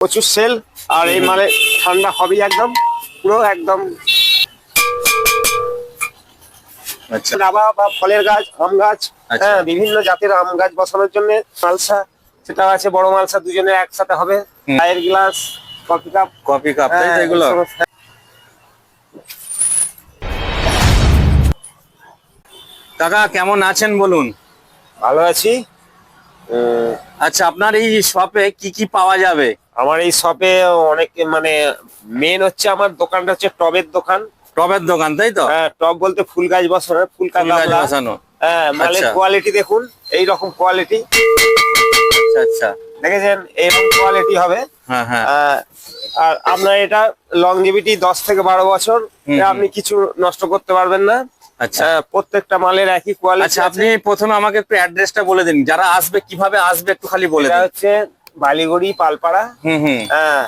প্রচুর সেল আর এই মালে ঠান্ডা হবে একদম পুরো একদম। আচ্ছা। বা ফলের গাছ আম গাছ আচ্ছা। হ্যাঁ বিভিন্ন জাতের আম গাছ বসানোর জন্য মালসা সেটা আছে বড় মালসা দুজনে একসাথে হবে। চায়ের glass coffee cup coffee cup হ্যাঁ, এগুলো? কাকা কেমন আছেন বলুন? ভালো আছি। আচ্ছা আপনার এই শপে কি কি পাওয়া যাবে? আমার এই শপে অনেক মানে মেন হচ্ছে আমার দোকানটা হচ্ছে টবের দোকান। টবের দোকান তাই তো? হ্যাঁ টব বলতে ফুল গাছ বসানো ফুল গাছ বসানো। হ্যাঁ মালের আচ্ছা। কোয়ালিটি দেখুন এই রকম কোয়ালিটি আচ্ছা আচ্ছা। দেখেছেন? এরকম কোয়ালিটি হবে। হ্যাঁ হ্যাঁ। আর আপনার এটা লংজিভিটি দশ থেকে বারো বছর আপনি কিছু নষ্ট করতে পারবেন না। আচ্ছা। প্রত্যেকটা মালের একই কোয়ালিটি আচ্ছা আপনি প্রথমে আমাকে একটু অ্যাড্রেসটা বলে দিন। যারা আসবে কীভাবে আসবে একটু খালি বলে দিন। হচ্ছে বালিগড়ি পালপাড়া হুম হুম। হ্যাঁ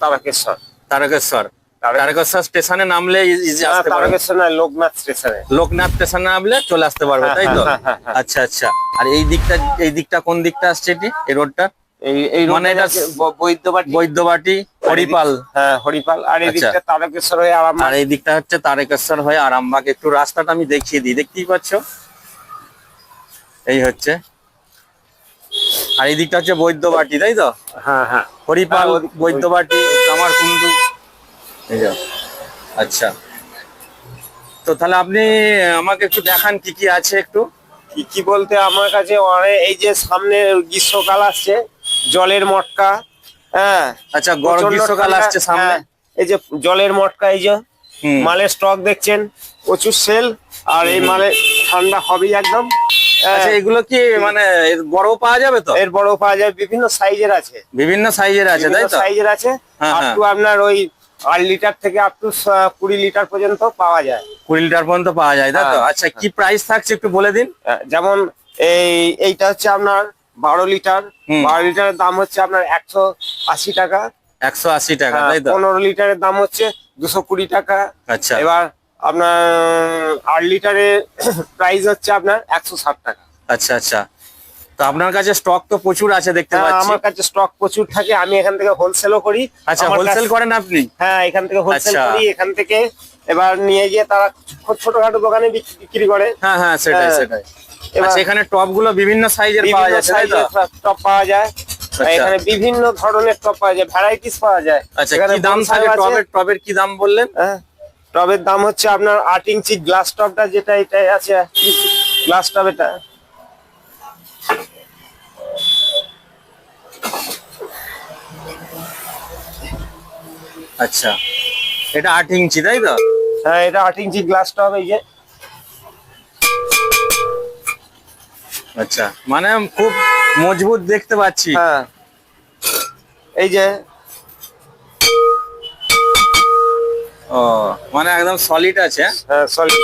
তারকেশ্বর। তারকেশ্বর। তারক- তারকেশ্বর স্টেশনে নামলে হ্যাঁ, তারকেশ্বর না লোকনাথ স্টেশনে। লোকনাথ স্টেশনে নামলে চলে আসতে পারবে তাই তো? হ্যাঁ, হ্যাঁ, হ্যাঁ। আচ্ছা আচ্ছা। আর এই দিকটা এই দিকটা কোন দিকটা আসছে এটি? এই রোডটা? এই এই মানে এটা বৈদ্যবাটি। বৈদ্যবাটি হরিপাল। হ্যাঁ হরিপাল। আর এই আচ্ছা। দিকটা তারকেশ্বর হয়ে আর এই দিকটা হচ্ছে তারকেশ্বর হয়ে আরামবাগ। একটু রাস্তাটা আমি দেখিয়ে দিই দেখতেই পাচ্ছ? এই হচ্ছে। আর এই দিকটা হচ্ছে বৈদ্যবাটি তাই তো? হ্যাঁ হ্যাঁ। হরিপাল হ্যাঁ, বৈদ্যবাটি এই আচ্ছা। তো তাহলে আপনি আমাকে একটু দেখান কি কি আছে একটু। কি কি বলতে আমার কাছে এই যে সামনে গ্রীষ্মকাল আসছে জলের মটকা হ্যাঁ। আচ্ছা গরম গ্রীষ্মকাল আসছে সামনে। হ্যাঁ, এই যে জলের মটকা এই যে মালের স্টক দেখছেন প্রচুর সেল আর এই মালে ঠান্ডা হবেই একদম। আচ্ছা এগুলো কি মানে এর বড় পাওয়া যাবে তো? এর বড় পাওয়া যায় বিভিন্ন সাইজের আছে। বিভিন্ন সাইজের আছে তাই তো? সাইজের আছে। হ্যাঁ, আপ হ্যাঁ। টু আপনার ওই আট লিটার থেকে আপ টু কুড়ি লিটার পর্যন্ত পাওয়া যায়। কুড়ি লিটার পর্যন্ত পাওয়া যায় তাই তো? হ্যাঁ, আচ্ছা কি প্রাইস থাকছে একটু বলে দিন? যেমন এই এইটা হচ্ছে আপনার বারো লিটার বারো লিটারের দাম হচ্ছে আপনার একশো আশি টাকা। একশো আশি টাকা হ্যাঁ, পনেরো লিটারের দাম হচ্ছে দুশো কুড়ি টাকা। আচ্ছা। এবার আপনার আট লিটারের প্রাইস হচ্ছে আপনার একশো ষাট টাকা। আচ্ছা আচ্ছা। তো আপনার কাছে স্টক তো প্রচুর আছে দেখতে হ্যাঁ, পাচ্ছি। আমার কাছে স্টক প্রচুর থাকে। আমি এখান থেকে হোলসেলও করি। আচ্ছা হোলসেল করেন আপনি? হ্যাঁ এখান থেকে হোলসেল আচ্ছা। করি এখান থেকে। এবার নিয়ে গিয়ে তারা ছোট- ছোটখাটো দোকানে বিক- বিক্রি করে। হ্যাঁ হ্যাঁ সেটাই হ্যাঁ। সেটাই। আচ্ছা এখানে টপগুলো বিভিন্ন সাইজের পাওয়া যাচ্ছে সাইজের টপ পাওয়া যায়। এখানে বিভিন্ন ধরনের টপ পাওয়া যায়। ভ্যারাইটিস পাওয়া যায়। আচ্ছা কি দাম থাকে আছে, টবের টবের কি দাম বললেন? হ্যাঁ। টবের দাম হচ্ছে আপনার আট ইঞ্চি গ্লাস টপটা যেটা এটাই আছে গ্লাস টপ এটা। আচ্ছা। এটা আট ইঞ্চি তাই তো? হ্যাঁ এটা আট ইঞ্চি গ্লাস টপ এই যে। আচ্ছা। মানে খুব মজবুত দেখতে পাচ্ছি। হ্যাঁ। এই যে ও মানে একদম সলিড আছে। হ্যাঁ সরি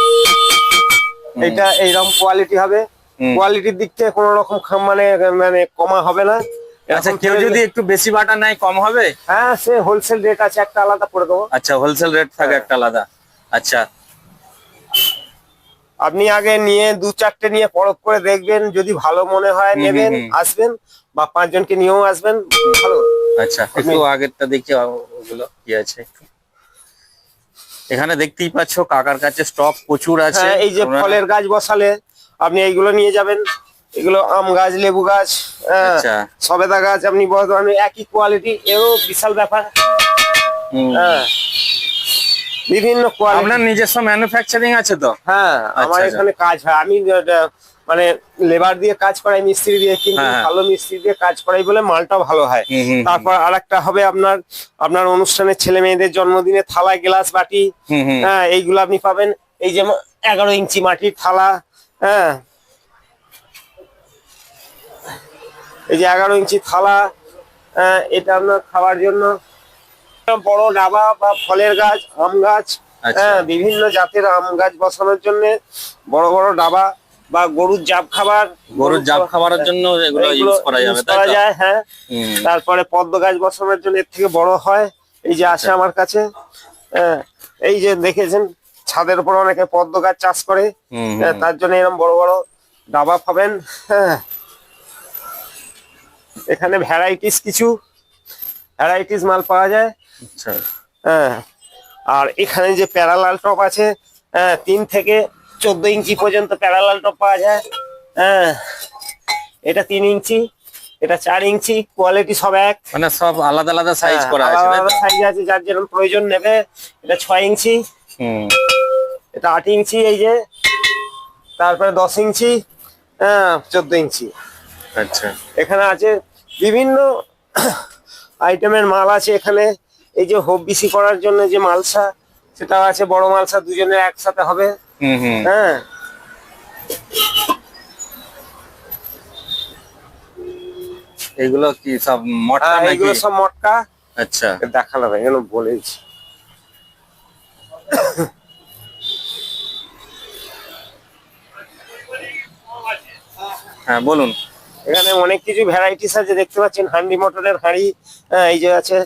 এটা এইরকম কোয়ালিটি হবে। কোয়ালিটির দিক থেকে কোনো রকম মানে মানে কমা হবে না। আচ্ছা কেউ যদি একটু বেশি বাটা নেয় কম হবে? হ্যাঁ সে হোলসেল রেট আছে একটা আলাদা করে দেবো। আচ্ছা হোলসেল রেট থাকে হ্যাঁ। একটা আলাদা। আচ্ছা। আপনি আগে নিয়ে দু চারটে নিয়ে পরখ করে দেখবেন যদি ভালো মনে হয় নেবেন। আসবেন বা পাঁচজনকে নিয়েও আসবেন ভালো। আচ্ছা একটু আগেরটা দেখি ওগুলো কি আছে এখানে দেখতেই পাচ্ছ কাকার কাছে স্টক প্রচুর আছে। হ্যাঁ এই যে ফলের গাছ বসালে আপনি এইগুলো নিয়ে যাবেন। এগুলো আম গাছ লেবু গাছ হ্যাঁ, আচ্ছা। সবেদা গাছ আপনি বর্ধমানে একই কোয়ালিটি এও বিশাল ব্যাপার। হ্যাঁ বিভিন্ন কোয়ালিটি আপনার নিজস্ব ম্যানুফ্যাকচারিং আছে তো? হ্যাঁ আমার আচ্ছা। এখানে কাজ হয়। আমি মানে লেবার দিয়ে কাজ করাই মিস্ত্রি দিয়ে কিন্তু হ্যাঁ, হ্যাঁ। ভালো মিস্ত্রি দিয়ে কাজ করাই বলে মালটা ভালো হয়। তারপর আরেকটা হবে আপনার আপনার অনুষ্ঠানে ছেলে মেয়েদের জন্মদিনে থালা গ্লাস বাটি। হ্যাঁ এইগুলো আপনি পাবেন এই যে এগারো ইঞ্চি মাটির থালা হ্যাঁ এই যে এগারো ইঞ্চি থালা হ্যাঁ, এটা আপনার খাওয়ার জন্য বড় ডাবা বা ফলের গাছ আম গাছ আচ্ছা। হ্যাঁ বিভিন্ন জাতের আম গাছ বসানোর জন্য বড় বড় ডাবা বা গরুর জাব খাবার গরুর জাব খাবারের জন্য এগুলো এগুলো ইউজ করা যাবে করা যায় হ্যাঁ। তারপরে পদ্ম গাছ বসানোর জন্য এর থেকে বড় হয় এই যে আচ্ছা। আছে আমার কাছে হ্যাঁ, এই যে দেখেছেন ছাদের উপর অনেকে পদ্ম গাছ চাষ করে হ্যাঁ, তার জন্য এরকম বড় বড় ডাবা পাবেন হ্যাঁ। এখানে ভ্যারাইটিস কিছু ভ্যারাইটিস মাল পাওয়া যায় আচ্ছা। হ্যাঁ। আর এখানে যে প্যারালাল টপ আছে হ্যাঁ তিন থেকে চোদ্দ ইঞ্চি পর্যন্ত প্যারালাল টপ পাওয়া যায়। হ্যাঁ এটা তিন ইঞ্চি এটা চার ইঞ্চি কোয়ালিটি সব এক। মানে সব আলাদা আলাদা সাইজ হ্যাঁ, করা আছে তো? সাইজ আছে যার যেরকম প্রয়োজন নেবে এটা ছয় ইঞ্চি। এটা আট ইঞ্চি এই যে তারপরে দশ ইঞ্চি হ্যাঁ চোদ্দ ইঞ্চি। আচ্ছা। এখানে আছে বিভিন্ন আইটেমের মাল আছে এখানে। এই যে হোপ বিসি করার জন্য যে মালসা সেটাও আছে বড় মালসা দুজনের একসাথে হবে। হ্যাঁ। এগুলো কি সব মটকা হ্যাঁ, নাকি? এইগুলো সব মটকা। আচ্ছা। দেখাল ভাই এগুলো বলেছি হ্যাঁ বলুন। এখানে অনেক কিছু ভ্যারাইটিস আছে দেখতে পাচ্ছেন হান্ডি মোটরের হাঁড়ি হ্যাঁ এই যে আছে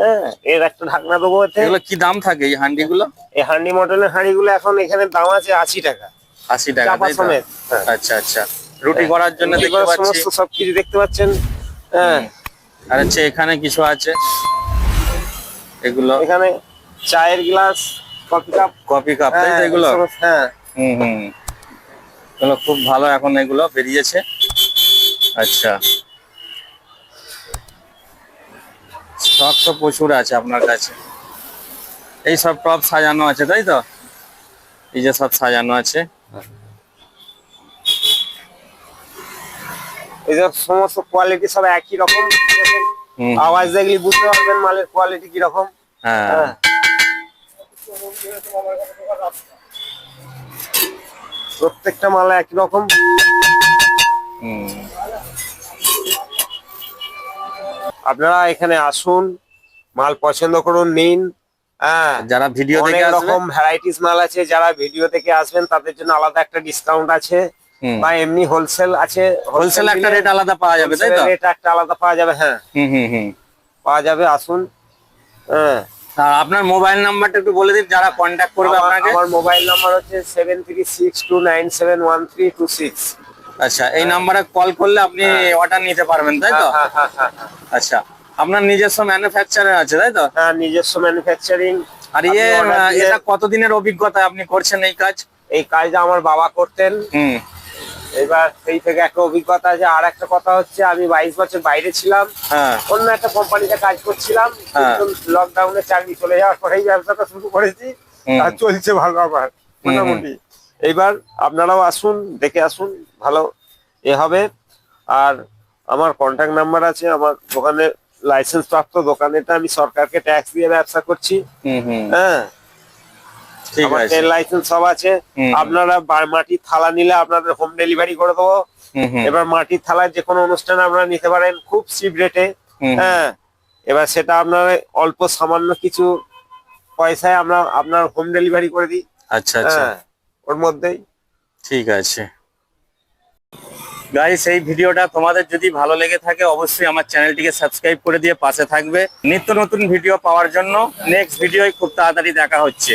হ্যাঁ এর একটা ঢাকনা দেবো এতে। এগুলো কি দাম থাকে এই হান্ডি গুলো এই হান্ডি মটনের হাঁড়ি গুলো এখন এখানে দাম আছে আশি টাকা। আশি টাকা? সমেত, হ্যাঁ। আচ্ছা আচ্ছা। রুটি করার জন্য রুটি দেখতে পাচ্ছি। সমস্ত সবকিছু দেখতে পাচ্ছেন হ্যাঁ। আর হচ্ছে এখানে কিছু আছে? এগুলো? এখানে চায়ের glass coffee cup. Coffee cup এগুলো? হ্যাঁ। হুম হুম। খুব ভালো এখন এগুলো বেরিয়েছে। আচ্ছা। স্টক তো প্রচুর আছে আপনার কাছে। এই সব টপ সাজানো আছে তাই তো? এই যে সব সাজানো আছে। এই যে সমস্ত কোয়ালিটি সব একই রকম। আওয়াজ দেখলে বুঝতে পারবেন মালের কোয়ালিটি কি রকম হ্যাঁ। হ্যাঁ। প্রত্যেকটা মাল একই রকম। হুম। আপনারা এখানে আসুন মাল পছন্দ করুন নিন হ্যাঁ। যারা ভিডিও অনেক রকম ভ্যারাইটিস মাল আছে যারা ভিডিও থেকে আসবেন তাদের জন্য আলাদা একটা ডিসকাউন্ট আছে। বা এমনি হোলসেল আছে হোলসেল একটা রেট আলাদা পাওয়া যাবে তাই তো? রেট একটা আলাদা পাওয়া যাবে হ্যাঁ। হুম হুম হুম। পাওয়া যাবে আসুন। হ্যাঁ। আপনার মোবাইল নাম্বারটা একটু বলে দিন যারা কন্ট্যাক্ট করবে আপনাকে। আমার মোবাইল নাম্বার হচ্ছে seven three six two nine seven one three two six আচ্ছা এই নাম্বারে কল করলে আপনি অর্ডার নিতে পারবেন তাই তো? হ্যাঁ হ্যাঁ হ্যাঁ আচ্ছা আপনার নিজস্ব ম্যানুফ্যাকচারার আছে তাই তো? হ্যাঁ নিজস্ব ম্যানুফ্যাকচারিং আর ইয়ে এটা কতদিনের অভিজ্ঞতা আপনি করছেন এই কাজ? এই কাজটা আমার বাবা করতেন। হুম। এবার সেই থেকে একটা অভিজ্ঞতা আছে আর একটা কথা হচ্ছে আমি বাইশ বছর বাইরে ছিলাম। হ্যাঁ। অন্য একটা কোম্পানিতে কাজ করছিলাম। হ্যাঁ। লকডাউনে চাকরি চলে যাওয়ার পরেই ব্যবসাটা শুরু করেছি। আর চলছে ভালো আবার মোটামুটি। এইবার আপনারাও আসুন দেখে আসুন ভালো এ হবে। আর আমার কন্ট্যাক্ট নাম্বার আছে আমার দোকানে লাইসেন্স প্রাপ্ত দোকানেটা আমি সরকারকে ট্যাক্স দিয়ে ব্যবসা করছি। হ্যাঁ। লাইসেন্স সব আছে। আপনারা মাটির থালা নিলে আপনাদের হোম ডেলিভারি করে দেবো। এবার মাটির থালার যে কোনো অনুষ্ঠানে আপনারা নিতে পারেন খুব চিপ রেটে হ্যাঁ। এবার সেটা আপনার অল্প সামান্য কিছু পয়সায় আমরা আপনার হোম ডেলিভারি করে দিই। আচ্ছা আচ্ছা। হ্যাঁ। ওর মধ্যেই। ঠিক আছে। গাইস এই ভিডিওটা তোমাদের যদি ভালো লেগে থাকে, অবশ্যই আমার চ্যানেলটিকে সাবস্ক্রাইব করে দিয়ে পাশে থাকবে। নিত্য নতুন ভিডিও পাওয়ার জন্য নেক্সট ভিডিওই খুব তাড়াতাড়ি দেখা হচ্ছে।